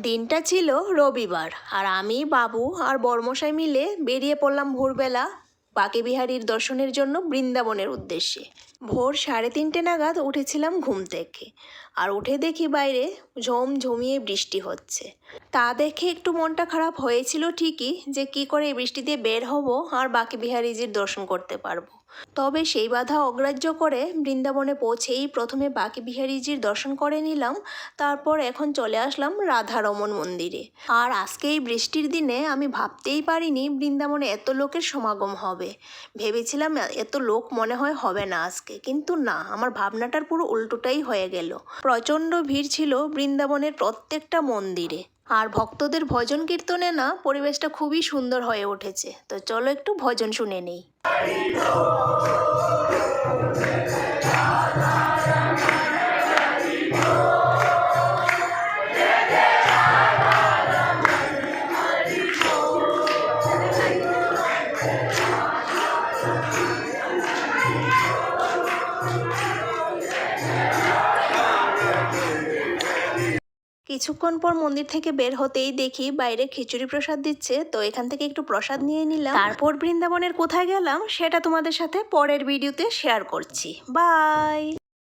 দিনটা ছিল রবিবার আর আমি বাবু আর বর্মশাই মিলে বেরিয়ে পড়লাম ভোরবেলা বাকে বিহারীর দর্শনের জন্য বৃন্দাবনের উদ্দেশ্যে। ভোর সাড়ে তিনটে নাগাদ উঠেছিলাম ঘুম থেকে। আর উঠে দেখি বাইরে ঝম ঝমিয়ে বৃষ্টি হচ্ছে। তা দেখে একটু মনটা খারাপ হয়েছিল ঠিকই যে কি করে এই বৃষ্টি দিয়ে বের হব আর বাকি বিহারীজির দর্শন করতে পারব। তবে সেই বাধা অগ্রাহ্য করে বৃন্দাবনে পৌঁছেই প্রথমে বাকি বিহারীজির দর্শন করে নিলাম, তারপর এখন চলে আসলাম রাধারমন মন্দিরে। আর আজকে এই বৃষ্টির দিনে আমি ভাবতেই পারিনি বৃন্দাবনে এত লোকের সমাগম হবে। ভেবেছিলাম এত লোক মনে হয় হবে না আজকে, কিন্তু না, আমার ভাবনাটার পুরো উল্টোটাই হয়ে গেল। প্রচণ্ড ভিড় ছিল বৃন্দাবনের প্রত্যেকটা মন্দিরে। আর ভক্তদের ভজন কীর্তনে না, পরিবেশটা খুবই সুন্দর হয়ে উঠেছে। তো চলো একটু ভজন শুনে নেই। কিছুক্ষণ পর মন্দির থেকে বের হতেই দেখি বাইরে খিচুড়ি প্রসাদ দিচ্ছে। তো এখান থেকে একটু প্রসাদ নিয়ে নিলাম। তারপর বৃন্দাবনের কোথায় গেলাম, সেটা তোমাদের সাথে পরের ভিডিওতে শেয়ার করছি। বাই